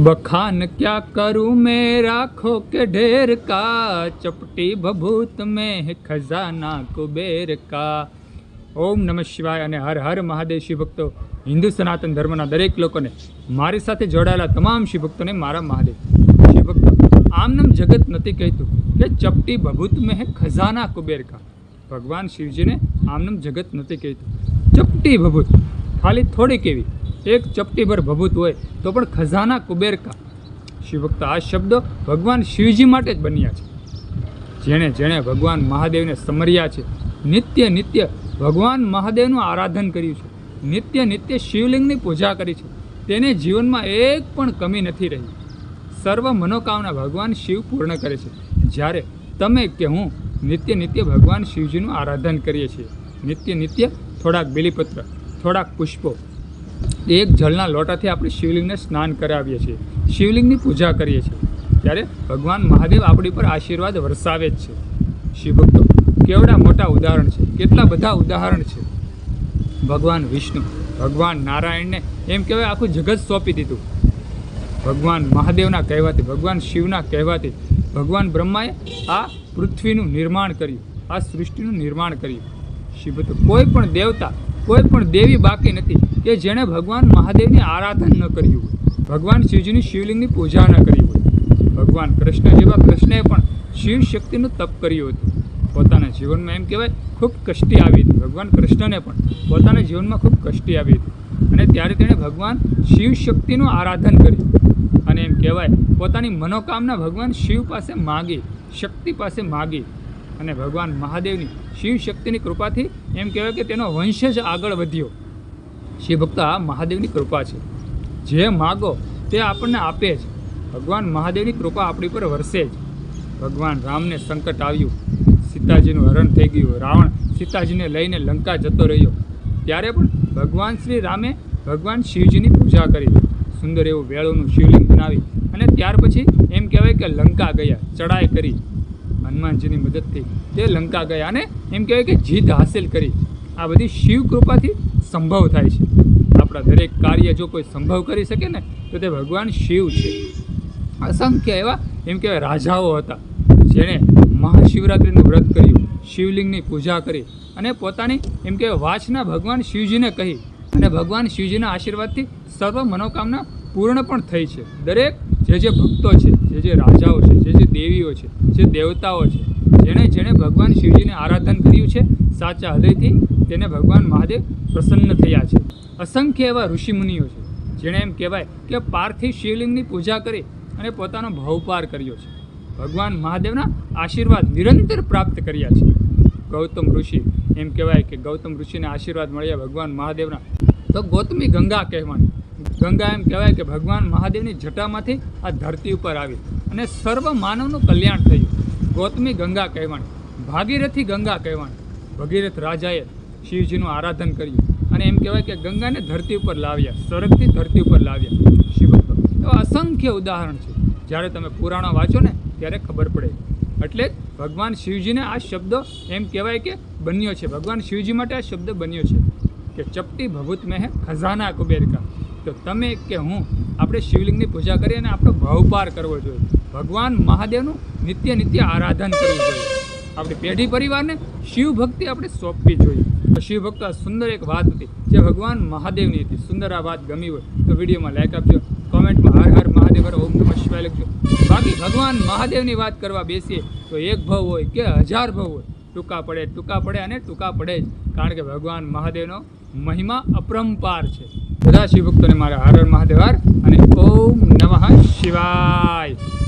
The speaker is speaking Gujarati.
बखान क्या करूं मैं राखो के ढेर का चपटी भभूत में है खजाना कुबेर કા ઓમ નમઃ શિવાય અને હર હર મહાદેવ શિવ ભક્તો હિન્દુ સનાતન ધર્મના દરેક લોકોને મારી સાથે જોડાયેલા તમામ શિવ ભક્તોને મારા મહાદેવ શિવ ભક્તો આમ નામ જગત નથી કહેતું કે ચપટી ભભૂત મેં હે ખજાના કુબેર કા ભગવાન શિવજીને આમ નામ જગત નથી કહેતું ચપટી ભભૂત ખાલી થોડીક એવી એક ચપટીભર ભભૂત હોય, તો પણ ખજાના કુબેરકા. શિવભક્ત આ શબ્દો ભગવાન શિવજી માટે જ બન્યા છે. જેણે જેણે ભગવાન મહાદેવને સમર્યા છે, નિત્ય નિત્ય ભગવાન મહાદેવનું આરાધન કર્યું છે, નિત્ય નિત્ય શિવલિંગની પૂજા કરી છે. તેને જીવનમાં એક પણ કમી નથી રહી. સર્વ મનોકામના ભગવાન શિવ પૂર્ણ કરે છે. જ્યારે તમે કે હું નિત્ય નિત્ય ભગવાન શિવજીનું આરાધન કરીએ છીએ. નિત્ય નિત્ય થોડાક બિલીપત્ર, થોડાક પુષ્પો એક જળના લોટાથી આપણે શિવલિંગને સ્નાન કરાવીએ છીએ. શિવલિંગની પૂજા કરીએ છીએ. ત્યારે ભગવાન મહાદેવ આપણી પર આશીર્વાદ વરસાવે જ છે. શિવભક્તો, કેવડા મોટા ઉદાહરણ છે? કેટલા બધા ઉદાહરણ છે? ભગવાન વિષ્ણુ, ભગવાન નારાયણને એમ કહેવાય આખું જગત સોંપી દીધું. ભગવાન મહાદેવના કહેવાથી, ભગવાન શિવના કહેવાથી, ભગવાન બ્રહ્માએ આ પૃથ્વીનું નિર્માણ કર્યું, આ સૃષ્ટિનું નિર્માણ કર્યું. શિવભક્તો, કોઈ પણ દેવતા કોઈ પણ દેવી બાકી નથી કે જેણે ભગવાન મહાદેવની આરાધન ન કર્યું હોય. ભગવાન શિવજીની શિવલિંગની પૂજા ન કરી હોય. ભગવાન કૃષ્ણ જેવા કૃષ્ણએ પણ શિવ શક્તિનું તપ કર્યું હતું. પોતાના જીવનમાં એમ કહેવાય, ખૂબ કષ્ટી આવી હતી. ભગવાન કૃષ્ણને પણ પોતાના જીવનમાં ખૂબ કષ્ટી આવી હતી. અને ત્યારે તેણે ભગવાન શિવ શક્તિનું આરાધન કર્યું. અને એમ કહેવાય, પોતાની મનોકામના ભગવાન શિવ પાસે માગી, શક્તિ પાસે માગી. અને ભગવાન મહાદેવની શિવ શક્તિની કૃપાથી એમ કહેવાય કે તેનો વંશ જ આગળ વધ્યો. શિવ ભક્ત આ મહાદેવની કૃપા છે. જે માગો તે આપણને આપે જ. ભગવાન મહાદેવની કૃપા આપણી પર વરસે જ. ભગવાન રામને સંકટ આવ્યું. સીતાજીનું હરણ થઈ ગયું. રાવણ સીતાજીને લઈને લંકા જતો રહ્યો. ત્યારે પણ ભગવાન શ્રી રામે ભગવાન શિવજીની પૂજા કરી. સુંદર એવું વેળોનું શિવલિંગ બનાવી અને ત્યાર પછી એમ કહેવાય કે લંકા ગયા ચડાઈ કરી. હનુમાનજીની મદદથી તે લંકા ગયા અને એમ કહેવાય કે જીત હાસિલ કરી. આ બધી શિવ કૃપાથી સંભવ થાય છે. આપણા દરેક કાર્ય જો કોઈ સંભવ કરી શકે ને, તો તે ભગવાન શિવ છે. અસંખ્ય એવા એમ કહેવાય રાજાઓ હતા, જેણે મહાશિવરાત્રિનું વ્રત કર્યું, શિવલિંગની પૂજા કરી અને પોતાની એમ કે વાચના ભગવાન શિવજીને કહી અને ભગવાન શિવજીના આશીર્વાદથી સર્વ મનોકામના પૂર્ણ પણ થઈ છે. દરેક જે જે ભક્તો છે, જે જે રાજાઓ છે, જે જે દેવીઓ છે, જે દેવતાઓ છે, જેણે જેણે ભગવાન શિવજીને આરાધન કર્યું છે, સાચા હૃદયથી તેને ભગવાન મહાદેવ પ્રસન્ન થયા છે. અસંખ્ય એવા ઋષિમુનિઓ છે, જેણે એમ કહેવાય કે પાર્થિવ શિવલિંગની પૂજા કરી અને પોતાનો ભાવપાર કર્યો છે. ભગવાન મહાદેવના આશીર્વાદ નિરંતર પ્રાપ્ત કર્યા છે. ગૌતમ ઋષિ એમ કહેવાય કે ગૌતમ ઋષિને આશીર્વાદ મળ્યા ભગવાન મહાદેવના. તો ગૌતમી ગંગા કહેવાની ગંગા એમ કહેવાય કે ભગવાન મહાદેવની જટામાંથી આ ધરતી ઉપર આવી અને સર્વ માનવનું કલ્યાણ થયું. ગૌતમી ગંગા કહેવાણી, ભાગીરથી ગંગા કહેવાણી, ભગીરથ રાજાએ શિવજીનું આરાધન કર્યું અને એમ કહેવાય કે ગંગાને ધરતી ઉપર લાવ્યા સ્વર્ગથી ધરતી ઉપર લાવ્યા. શિવભક્તો એવા અસંખ્ય ઉદાહરણ છે. જ્યારે તમે પુરાણો વાંચો ને, ત્યારે ખબર પડે. એટલે ભગવાન શિવજીને આ શબ્દ એમ કહેવાય કે બન્યો છે. ભગવાન શિવજી માટે આ શબ્દ બન્યો છે કે ચપટી ભભૂત મેં ખજાના કુબેર તો તમે કે હું, આપણે શિવલિંગની પૂજા કરીએ અને આપણો ભાવપાર કરવો જોઈએ. ભગવાન મહાદેવનું નિત્ય નિત્ય આરાધન કરવું જોઈએ. આપણી પેઢી પરિવારને શિવ ભક્તિ આપણે સોંપવી જોઈએ. શિવ ભક્ત આ સુંદર એક વાત હતી. જે ભગવાન મહાદેવની હતી. સુંદર આ વાત ગમી હોય તો વિડીયોમાં લાઈક આપજો. કોમેન્ટમાં હર હર મહાદેવ, હર ઓમ નમઃ શિવાય લખજો. બાકી ભગવાન મહાદેવની વાત કરવા બેસીએ તો એક ભવ હોય કે હજાર ભવ હોય. ટૂંકા પડે ટૂંકા પડે અને ટૂંકા પડે જ. કારણ કે ભગવાન મહાદેવનો મહિમા અપરંપાર છે. બધા શિવભક્તોને મારા હરણ મહાદેવાર અને ઓમ નમઃ શિવાય.